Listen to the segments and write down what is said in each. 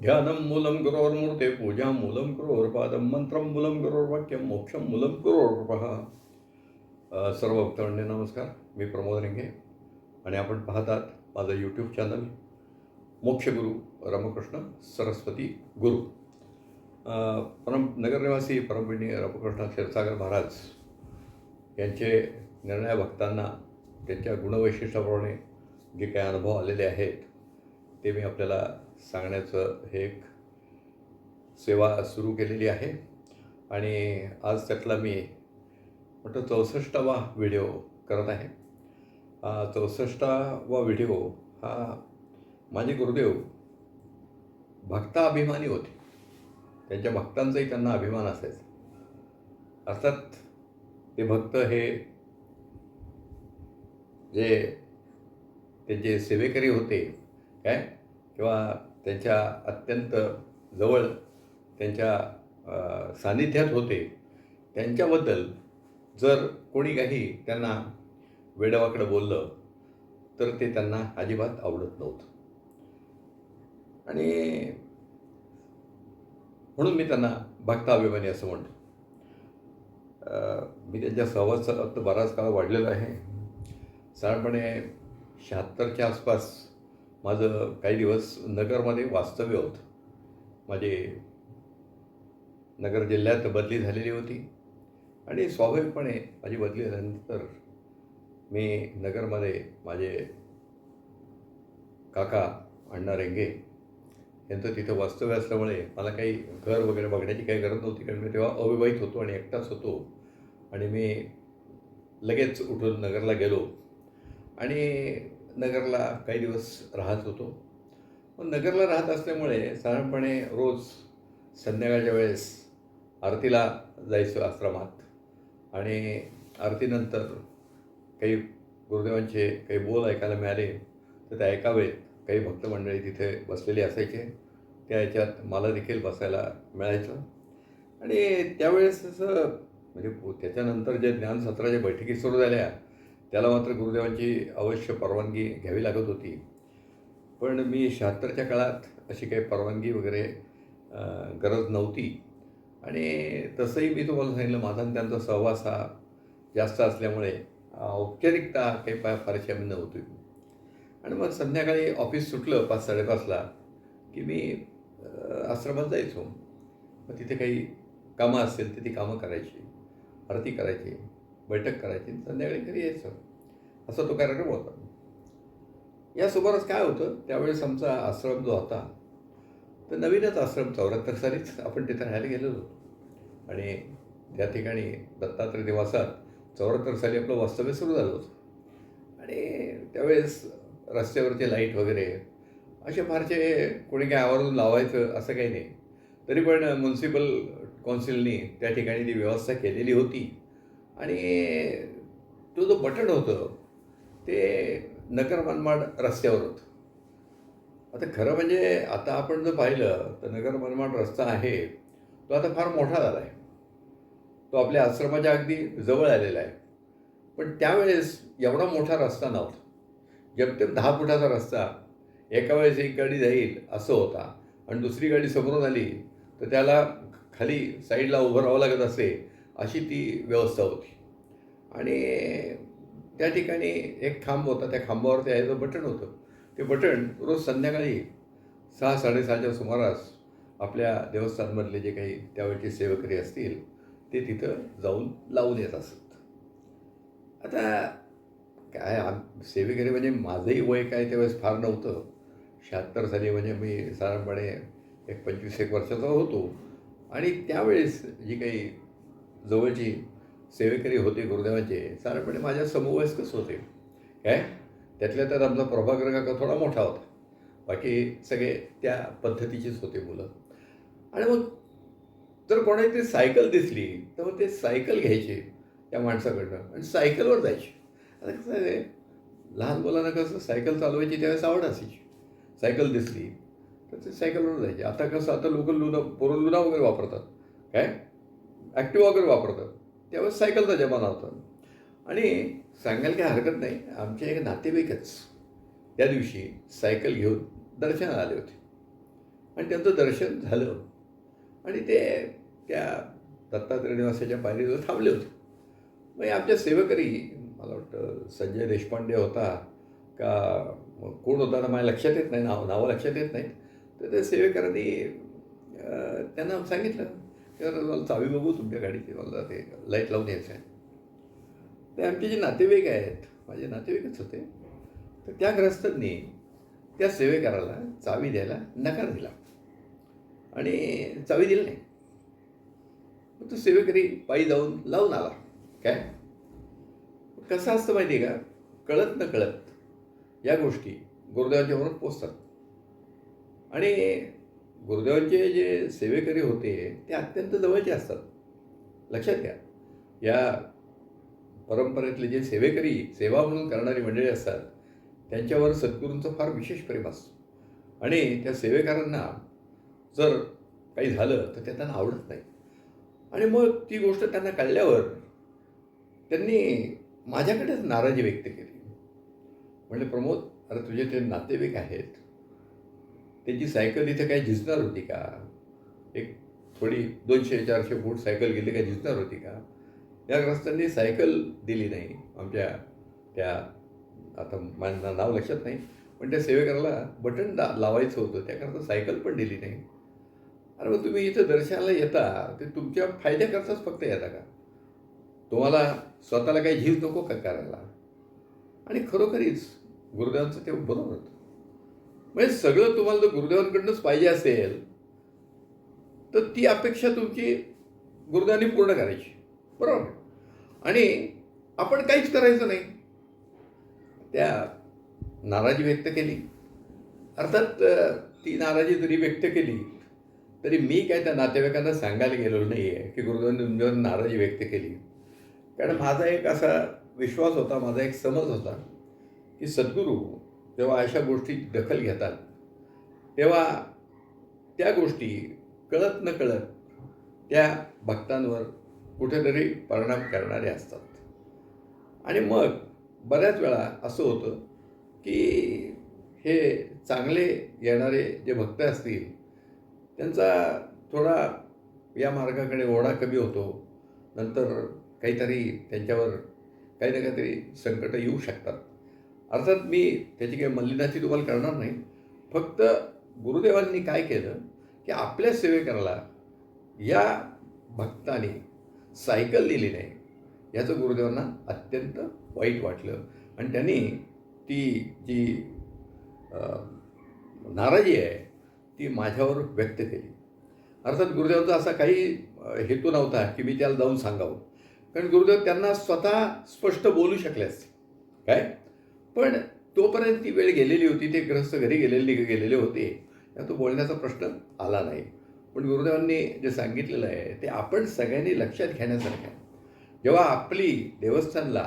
ध्यानं मूलं गुरोर्मूर्ते पूजां मूलं गुरोर्पादं मंत्रं मूलं गुरोर्वाक्यं मोक्षं मूलं गुरोर्पः अ, सर्व भक्तांडे नमस्कार मी प्रमोद रिंगे आणि आपण पाहतात माझं यूट्यूब चॅनल मोक्षगुरू रामकृष्ण सरस्वती गुरु। परम नगरनिवासी परमपिणी रामकृष्ण क्षीरसागर महाराज यांचे निर्णय भक्तांना त्यांच्या गुणवैशिष्ट्याप्रमाणे जे काही अनुभव आलेले आहेत ते मी आपल्याला सांगण्याचं हे एक सेवा सुरू केलेली आहे. आणि आज त्यातला मी म्हटलं चौसष्टावा व्हिडिओ करत आहे. चौसष्टावा व्हिडिओ हा माझे गुरुदेव भक्ता अभिमानी होते. त्यांच्या भक्तांचाही त्यांना अभिमान असायचा. अर्थात ते भक्त हे जे त्यांचे सेवेकरी होते काय? किंवा त्यांच्या अत्यंत जवळ त्यांच्या सान्निध्यात होते त्यांच्याबद्दल जर कोणी काही त्यांना वेडवाकडं बोललं तर ते त्यांना अजिबात आवडत नव्हतं. आणि म्हणून मी त्यांना भक्ताभिमानी असं म्हणतो. मी त्यांच्या सहवासात बराच काळ वाढलेला आहे. साधारणपणे शहात्तरच्या आसपास माझं काही दिवस नगरमध्ये वास्तव्य होतं. माझे नगर जिल्ह्यात बदली झालेली होती. आणि स्वाभाविकपणे माझी बदली झाल्यानंतर मी नगरमध्ये माझे काका अण्णा रेंगे यांचं तिथं वास्तव्य असल्यामुळे मला काही घर वगैरे बघण्याची काही गरज नव्हती. कारण मी तेव्हा अविवाहित होतो आणि एकटाच होतो. आणि मी लगेच उठून नगरला गेलो. आणि नगरला काही दिवस राहत होतो. मग नगरला राहत असल्यामुळे साधारणपणे रोज संध्याकाळच्या वेळेस आरतीला जायचं आश्रमात. आणि आरतीनंतर काही गुरुदेवांचे काही बोल ऐकायला मिळाले तर ते ऐकावेत काही भक्तमंडळी तिथे बसलेली असायचे. त्या ह्याच्यात मला देखील बसायला मिळायचं. आणि त्यावेळेस असं म्हणजे त्याच्यानंतर जे ज्ञानसत्राच्या बैठकी सुरू झाल्या त्याला मात्र गुरुदेवांची अवश्य परवानगी घ्यावी लागत होती. पण मी शहात्तरच्या काळात अशी काही परवानगी वगैरे गरज नव्हती. आणि तसंही मी तुम्हाला सांगितलं माझा आणि त्यांचा सहवास हा जास्त असल्यामुळे औपचारिकता काही पाय फारशी आम्ही नव्हती. आणि मग संध्याकाळी ऑफिस सुटलं पाच साडेपाचला की मी आश्रमात जायचो. मग तिथे काही कामं असतील तर ती कामं करायची आरती करायची. बैठक करायची संध्याकाळी घरी यायचं. असा तो कार्यक्रम होता. या सुमारास काय होतं त्यावेळेस आमचा आश्रम जो होता तर नवीनच आश्रम चौऱ्याहत्तर सालीच आपण तिथे राहायला गेलो होतो. आणि त्या ठिकाणी दत्तात्रय निवासात चौऱ्याहत्तर साली आपलं वास्तव्य सुरू झालं होतं. आणि त्यावेळेस रस्त्यावरचे लाइट वगैरे असे फारसे कोणी काय आवर्जून लावायचं असं काही नाही. तरी पण म्युन्सिपल कौन्सिलनी त्या ठिकाणी ती व्यवस्था केलेली होती. आणि तो जो बटन होतं ते नगर मनमाड रस्त्यावर होतं. आता खरं म्हणजे आता आपण जर पाहिलं तर नगर मनमाड रस्ता आहे तो आता फार मोठा झाला आहे. तो आपल्या आश्रमाच्या अगदी जवळ आलेला आहे. पण त्यावेळेस एवढा मोठा रस्ता नव्हता. जेमतेम दहा फुटाचा रस्ता एका वेळेस एक गाडी जाईल असं होता. आणि दुसरी गाडी समोरून आली तर त्याला खाली साईडला उभं राहावं लागत असे अशी ती व्यवस्था होती. आणि त्या ठिकाणी एक खांब होता त्या खांबावर यायचं बटण होतं. ते बटण रोज संध्याकाळी सहा साडेसहाच्या सुमारास आपल्या देवस्थानमधले जे काही त्यावेळचे सेवकरी असतील ते तिथं जाऊन लावून येत असत. आता काय आम सेवेकरी म्हणजे माझंही वय काय त्यावेळेस फार नव्हतं. शहात्तर साली म्हणजे मी साधारणपणे एक पंचवीस एक वर्षाचा होतो. आणि त्यावेळेस जी काही जवळची सेवेकरी होते गुरुदेवांचे साधारणपणे माझ्या समवयस्कच होते. काय? त्यातल्या त्यात आमचा प्रभाकर काका थोडा मोठा होता. बाकी सगळे त्या पद्धतीचेच होते मुलं. आणि मग जर कोणाची ती सायकल दिसली तर मग ते सायकल घ्यायचे त्या माणसाकडनं आणि सायकलवर जायचे. आता कसं आहे लहान मुलांना कसं सायकल चालवायची त्यावेळेस आवड असायची. सायकल दिसली तर ते सायकलवर जायचे. आता कसं आता लोक लुना पोरं लुना वगैरे वापरतात. काय? ॲक्टिवा वगैरे वापरतात. त्यावेळेस सायकलचा जमाना होता आणि सांगायला काही हरकत नाही आमचे एक नातेवाईकच त्या दिवशी सायकल घेऊन दर्शनाला आले होते. आणि त्यांचं दर्शन झालं. आणि ते त्या दत्तात्रय निवासाच्या पायरीवर थांबले होते. मग आमच्या सेवकरी मला वाटतं संजय देशपांडे होता का कोण होता ना माझ्या लक्षात येत नाही नाव नावं लक्षात येत नाहीत. तर त्या सेवेकरांनी त्यांना सांगितलं तर मला चावी बघू तुमच्या गाडीची. मला ते लाइट लावून यायचं आहे ते आमचे जे नातेवाईक आहेत माझे नातेवाईकच होते. तर त्या ग्रस्तांनी त्या सेवेकराला चावी द्यायला नकार दिला. आणि चावी दिली नाही. मग तो सेवेकरी पायी जाऊन लावून आला. काय? कसं असतं माहिती आहे का? कळत न कळत या गोष्टी गुरुदेवाच्या वरून पोचतात. आणि गुरुदेवांचे जे सेवेकरी होते ते अत्यंत जवळचे असतात. लक्षात घ्या. या परंपरेतले जे सेवेकरी सेवा म्हणून करणारी मंडळी असतात त्यांच्यावर सद्गुरूंचं फार विशेष प्रेम असतं. आणि त्या सेवेकरांना जर काही झालं तर ते त्यांना आवडत नाही. आणि मग ती गोष्ट त्यांना कळल्यावर त्यांनी माझ्याकडेच नाराजी व्यक्त केली. म्हणजे प्रमोद अरे तुझे ते नातेवाईक आहेत त्यांची सायकल इथे काय झिजणार होती का? एक थोडी दोनशे चारशे फूट सायकल गेली काय झिजणार होती का? या ग्रस्तांनी सायकल दिली नाही. आमच्या त्या आता माझं नाव लक्षात नाही पण त्या सेवेकराला बटन दा लावायचं होतं. त्याकरता सायकल पण दिली नाही. अरे मग तुम्ही इथं दर्शनाला येता ते तुमच्या फायद्याकरताच फक्त येता का? तुम्हाला स्वतःला काही झीज नको का करायला? आणि खरोखरीच गुरुदेवांचं ते बरोबर होतं. म्हणजे सगळं तुम्हाला जर गुरुदेवांकडूनच पाहिजे असेल तर ती अपेक्षा तुमची गुरुदेवांनी पूर्ण करायची. बरोबर? आणि आपण काहीच करायचं नाही. त्या नाराजी व्यक्त केली. अर्थात ती नाराजी जरी व्यक्त केली तरी मी काय त्या नातेवाईकांना सांगायला गेलो नाही आहे की गुरुदेवांनी तुमच्यावर नाराजी व्यक्त केली. कारण माझा एक असा विश्वास होता माझा एक समज होता की सद्गुरू जेव्हा अशा गोष्टी दखल घेतात. तेव्हा त्या गोष्टी कळत न कळत त्या भक्तांवर कुठेतरी परिणाम करणारे असतात. आणि मग बऱ्याच वेळा असं होतं की हे चांगले येणारे जे भक्त असतील त्यांचा थोडा या मार्गाकडे ओढा कमी होतो. नंतर काहीतरी त्यांच्यावर काही ना काहीतरी संकटं येऊ शकतात. अर्थात मी त्याची काही मल्लिनाची तुम्हाला करणार नाही. फक्त गुरुदेवांनी काय केलं की आपल्या सेवेकराला या भक्ताने सायकल दिली नाही याचं गुरुदेवांना अत्यंत वाईट वाटलं. आणि त्यांनी ती जी नाराजी आहे ती माझ्यावर व्यक्त केली. अर्थात गुरुदेवांचा असा काही हेतू नव्हता की मी त्याला जाऊन सांगावं. कारण गुरुदेव त्यांना स्वतः स्पष्ट बोलू शकले असते काय? पण तोपर्यंत ती वेळ गेलेली होती ते ग्रस्त घरी गेलेले गेलेले होते. त्या तो बोलण्याचा प्रश्न आला नाही. पण गुरुदेवांनी जे सांगितलेलं आहे ते आपण सगळ्यांनी लक्षात घेण्यासारखं आहे. जेव्हा आपली देवस्थानला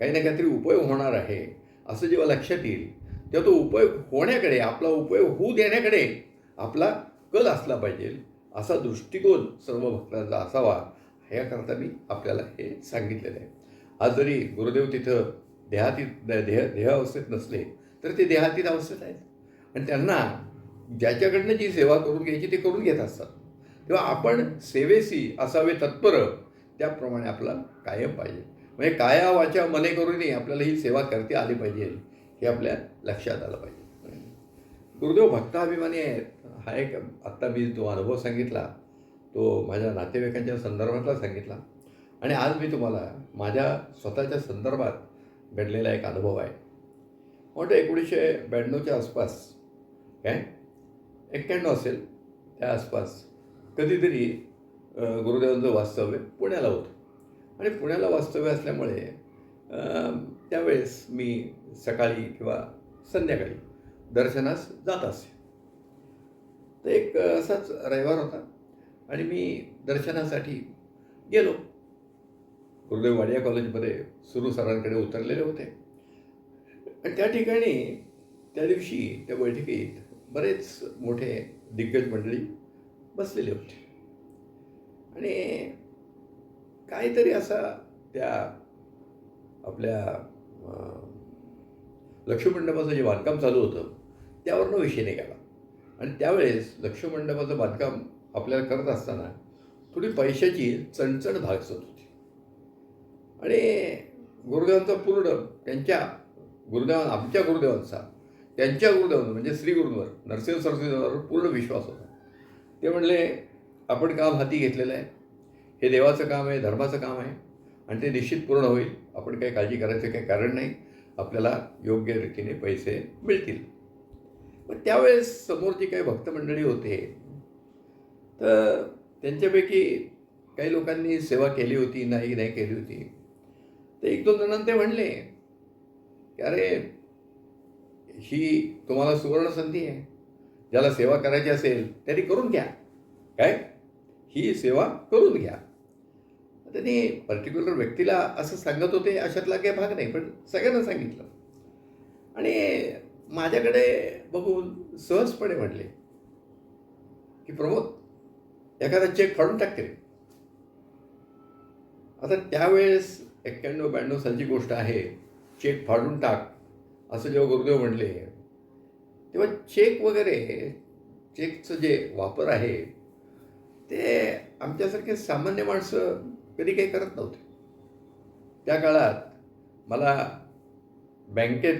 काही ना काहीतरी उपयोग होणार आहे असं जेव्हा लक्षात येईल तेव्हा तो उपयोग होण्याकडे आपला उपयोग होऊ देण्याकडे आपला कल असला पाहिजे. असा दृष्टिकोन सर्व भक्तांचा असावा ह्याकरता मी आपल्याला हे सांगितलेलं आहे. आज जरी गुरुदेव तिथं देहातीत देह देहावस्थेत नसले तर ते देहातीत अवस्थेत आहेत. आणि त्यांना ज्याच्याकडनं जी सेवा करून घ्यायची ते करून घेत असतात. तेव्हा आपण सेवेसी असावे तत्पर त्याप्रमाणे आपला कायम पाहिजे. म्हणजे काया वाचा मने करूनही आपल्याला ही सेवा करते आली पाहिजे हे आपल्या लक्षात आलं पाहिजे. गुरुदेव भक्ताभिमानी आहेत. हा एक आत्ता मी जो अनुभव सांगितला तो माझ्या नातेवाईकांच्या संदर्भातला सांगितला. आणि आज मी तुम्हाला माझ्या स्वतःच्या संदर्भात घडलेला एक अनुभव आहे. म्हणतो एकोणीसशे ब्याण्णवच्या आसपास काय? एक्क्याण्णव असेल त्या आसपास कधीतरी गुरुदेवांचं वास्तव्य पुण्याला होतं. आणि पुण्याला वास्तव्य असल्यामुळे त्यावेळेस मी सकाळी किंवा संध्याकाळी दर्शनास जात असे. तर एक असाच रविवार होता आणि मी दर्शनासाठी गेलो. गुरुदेव वाडिया कॉलेजमध्ये सुरू सरांकडे उतरलेले होते. आणि त्या ठिकाणी त्या दिवशी त्या बैठकीत बरेच मोठे दिग्गज मंडळी बसलेले होते. आणि काहीतरी असा त्या आपल्या अं, लक्ष्मीमंडपाचं जे बांधकाम चालू होतं त्यावरनं विषय निघाला. आणि त्यावेळेस लक्ष्मंडपाचं बांधकाम आपल्याला करत असताना थोडी पैशाची चणचण भासत होती आणि गुरुदेवांचा पूर्ण त्यांच्या गुरुदेव आमच्या गुरुदेवांचा त्यांच्या गुरुदेवांचा म्हणजे श्री गुरुवर नरसिंह सरस्वतीवर पूर्ण विश्वास होता. ते म्हणले आपण काम हाती घेतलेलं आहे? हे देवाचं काम आहे धर्माचं काम आहे आणि ते निश्चित पूर्ण होईल. आपण काही काळजी करायचं काही कारण नाही. आपल्याला योग्य रीतीने पैसे मिळतील. पण त्यावेळेस समोर जी काही भक्तमंडळी होते. तर त्यांच्यापैकी काही लोकांनी सेवा केली होती नाही नाही केली होती. ते एक दोन जणांना ते म्हणले की अरे ही तुम्हाला सुवर्ण संधी आहे. ज्याला सेवा करायची असेल त्यांनी करून घ्या. काय? ही सेवा करून घ्या. त्यांनी पर्टिक्युलर व्यक्तीला असं सांगत होते अशातला काही भाग नाही पण सगळ्यांना सांगितलं. आणि माझ्याकडे बघून सहजपणे म्हटले की प्रमोद एखादा चेक फाडून टाकते आता त्यावेळेस एक्क्याण्णव ब्याण्णव सालची गोष्ट आहे. चेक फाडून टाक असं जेव्हा गुरुदेव म्हणले तेव्हा चेक वगैरे चेकचं जे वापर आहे ते आमच्यासारखे सामान्य माणसं कधी काही करत नव्हते. त्या काळात मला बँकेत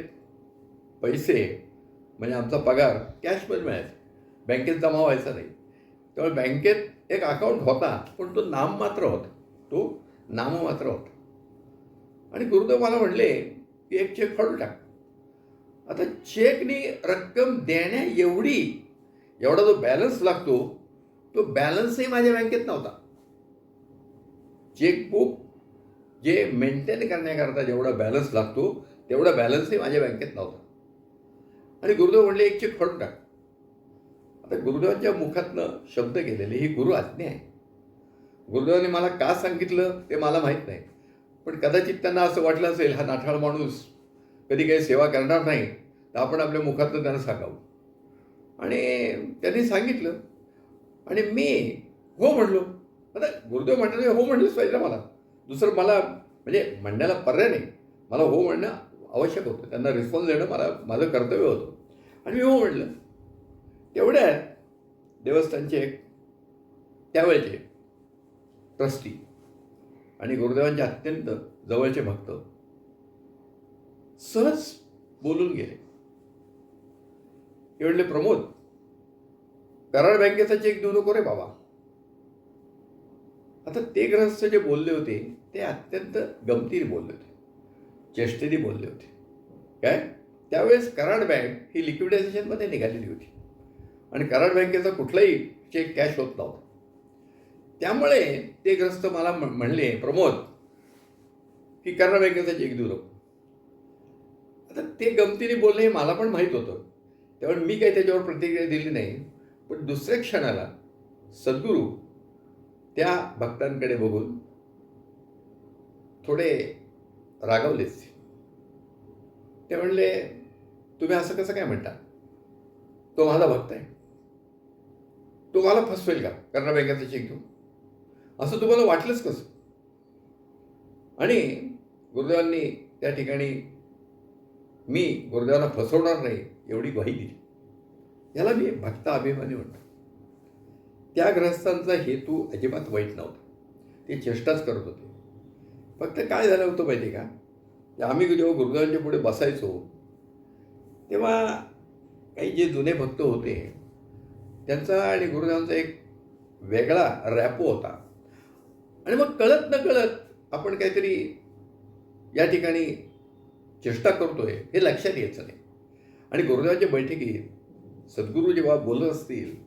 पैसे म्हणजे आमचा पगार कॅशमध्ये मिळायचा. बँकेत जमा व्हायचा नाही. त्यामुळे बँकेत एक अकाउंट होता पण तो नाममात्र होता. तो नाममात्र होता. आणि गुरुदेव मला म्हणले की एक चेक फाडून टाक. आता चेकनी रक्कम देण्या एवढी एवढा जो बॅलन्स लागतो तो बॅलन्सही माझ्या बँकेत नव्हता. चेकबुक जे मेंटेन करण्याकरता जेवढा बॅलन्स लागतो तेवढा बॅलन्सही माझ्या बँकेत नव्हता. आणि गुरुदेव म्हणले एक चेक फाडून टाक. आता गुरुदेवांच्या मुखातनं शब्द गेलेले ही गुरु आज्ञा आहे. गुरुदेवाने मला का सांगितलं ते मला माहीत नाही. पण कदाचित त्यांना असं वाटलं असेल हा नाठाळ माणूस कधी काही सेवा करणार नाही तर आपण आपल्या मुखातनं त्यांना सांगावं. आणि त्यांनी सांगितलं. आणि मी हो म्हणलो. आता गुरुदेव म्हणतात हो म्हणलंच पाहिजे मला. दुसरं मला म्हणजे म्हणण्याला पर्याय नाही. मला हो म्हणणं आवश्यक होतं. त्यांना रिस्पॉन्स देणं मला माझं कर्तव्य होतं. आणि मी हो म्हणलं. तेवढ्या देवस्थानचे एक त्यावेळचे ट्रस्टी आणि गुरुदेवांचे अत्यंत जवळचे भक्त. सहज बोलून गेले. हे म्हणले प्रमोद कराड बँकेचा चेक देऊ नको रे बाबा. आता ते ग्रहस्थ जे बोलले होते ते अत्यंत गमतीने बोलले होते. चेष्टेने बोलले होते. काय? त्यावेळेस कराड बँक ही लिक्विडायझेशनमध्ये निघालेली होती. आणि कराड बँकेचा कुठलाही चेक कॅश होत नव्हता. त्यामुळे ते ग्रस्त मला म्हणले प्रमोद की कराड बँकेचा चेक देऊ आता ते गमतीने बोलले हे मला पण माहीत होतं. त्यामुळे मी काही त्याच्यावर प्रतिक्रिया दिली नाही. पण दुसऱ्या क्षणाला सद्गुरू त्या भक्तांकडे बघून थोडे रागवलेच. ते म्हणले तुम्ही असं कसं काय म्हणता? तो माझा भक्त आहे. तो मला फसवेल का? कर्णा बँकेचा चेक घेऊन असं तुम्हाला वाटलंच कसं? आणि गुरुदेवांनी त्या ठिकाणी मी गुरुदेवाला फसवणार नाही एवढी ग्वाही दिली. याला मी भक्त अभिमानी म्हणतो. त्या ग्रहस्थांचा हेतू अजिबात वाईट नव्हता. ते चेष्टाच करत होते. फक्त काय झालं होतं माहिती का आम्ही जेव्हा गुरुदेवांच्या पुढे बसायचो तेव्हा काही जे जुने भक्त होते त्यांचा आणि गुरुदेवांचा एक वेगळा रॅपो होता. आणि मग कळत न कळत आपण काहीतरी या ठिकाणी चेष्टा करतोय हे लक्षात यायचं नाही. आणि गुरुदेवाच्या बैठकीत सद्गुरू जेव्हा बोलत असतील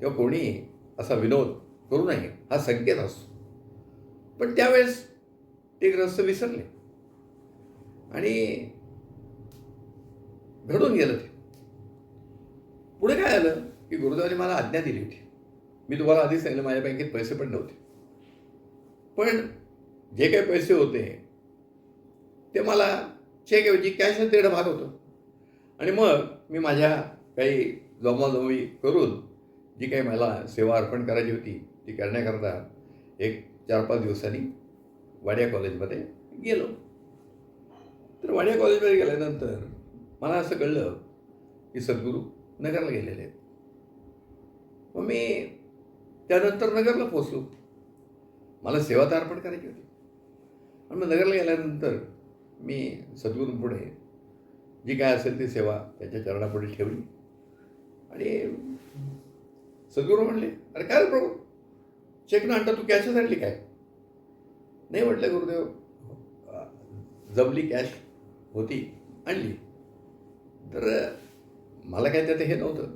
तेव्हा कोणी असा विनोद करू नये हा संकेत असतो. पण त्यावेळेस ते ग्रस्त विसरले. आणि घडून गेलं ते. पुढे काय आलं? की गुरुदेवाने मला आज्ञा दिली होती. मी तुम्हाला आधी सांगितलं माझ्या बँकेत पैसे पण नव्हते. पण जे काही पैसे होते ते मला चेकऐवजी कॅश देणं भाग होतं. आणि मग मी माझ्या काही जमाजमी करून जी काही मला सेवा अर्पण करायची होती ती करण्याकरता एक चार पाच दिवसांनी वाडिया कॉलेजमध्ये गेलो. तर वाडिया कॉलेजमध्ये गेल्यानंतर मला असं कळलं की सद्गुरू नगरला गेलेले आहेत. मग मी त्यानंतर नगरला पोचलो मला सेवा तर अर्पण करायची होती. आणि मग नगरला गेल्यानंतर मी सद्गुरूंपुढे जी काय असेल ती सेवा त्याच्या चरणापुढे ठेवली. आणि सद्गुरू म्हणले अरे काय रे प्रभू? चेक ना आणता तू कॅशच आणली काय? नाही म्हटलं गुरुदेव जमली कॅश होती आणली. तर मला काय त्यात हे नव्हतं.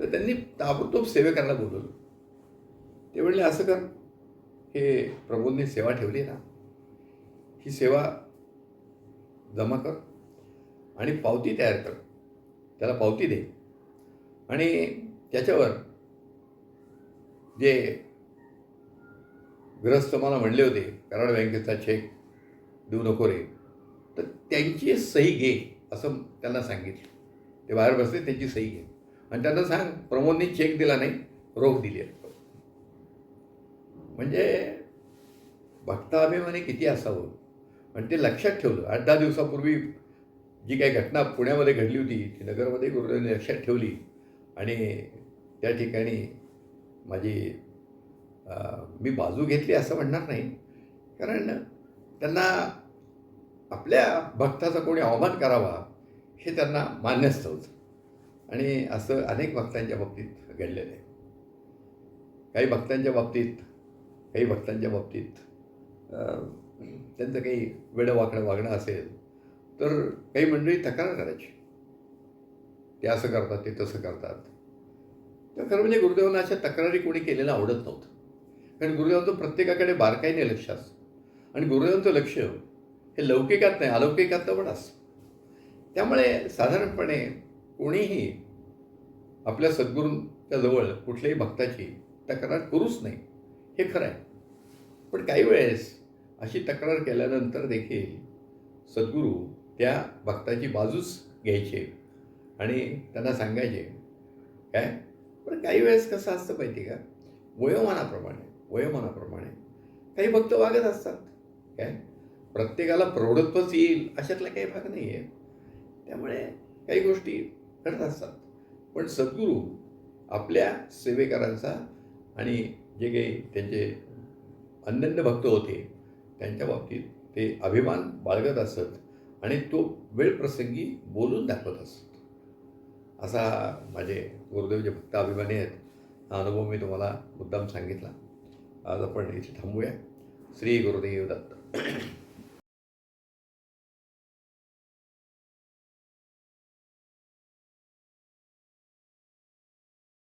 तर त्यांनी ताबडतोब सेवेकरला बोलवलं. ते म्हणले असं कर हे प्रभूंनी सेवा ठेवली ना ही सेवा जमा कर आणि पावती तयार कर. त्याला पावती दे. आणि त्याच्यावर जे ग्रस्त मला म्हणले होते कराड बँकेचा चेक देऊ नको रे तर त्यांची सही घे असं त्यांना सांगितलं. ते बाहेर बसले त्यांची सही घे. आणि त्यांना सांग प्रमोदने चेक दिला नाही रोख दिली आहे. म्हणजे भक्ताभिमानी किती असावं? आणि ते लक्षात ठेवलं. आठ दहा दिवसापूर्वी जी काही घटना पुण्यामध्ये घडली होती ती नगरमध्ये गुरुदेवांनी लक्षात ठेवली. आणि त्या ठिकाणी माझी मी बाजू घेतली असं म्हणणार नाही. कारण त्यांना आपल्या भक्ताचा कोणी अवमान करावा हे त्यांना मान्यच नव्हतं आणि असं अनेक भक्तांच्या बाबतीत घडलेलं आहे. काही भक्तांच्या बाबतीत काही भक्तांच्या बाबतीत त्यांचं काही वेडं वाकडं वागणं असेल तर काही मंडळी तक्रार करायची. ते असं करतात ते तसं करतात. तर खरं म्हणजे गुरुदेवांना अशा तक्रारी कोणी केलेलं आवडत नव्हतं. कारण गुरुदेवांचं प्रत्येकाकडे बारकाईने लक्ष असतं. आणि गुरुदेवांचं लक्ष हे लौकिकात नाही अलौकिकात पण असतं. त्यामुळे साधारणपणे कोणीही आपल्या सद्गुरूंच्या जवळ कुठल्याही भक्ताची तक्रार करूच नाही. हे खरं आहे. पण काही वेळेस अशी तक्रार केल्यानंतर देखील सद्गुरू त्या भक्ताची बाजूच घ्यायचे आणि त्यांना सांगायचे काय? पण काही वेळेस कसं असतं माहिती का? वयोमानाप्रमाणे वयोमानाप्रमाणे काही भक्त वागत असतात. काय? प्रत्येकाला प्रौढत्वच येईल अशातला काही भाग नाही आहे त्यामुळे काही गोष्टी घडत असतात. पण सद्गुरू आपल्या सेवेकरांचा आणि जे काही त्यांचे अनन्य भक्त होते त्यांच्या बाबतीत ते अभिमान बाळगत असत आणि तो वेळ प्रसंगी बोलून दाखवत असत. असा माझे गुरुदेवचे भक्त अभिमानी आहेत. हा अनुभव मी तुम्हाला मुद्दाम सांगितला. आज आपण इथे थांबूया. श्री गुरुदेव दत्त.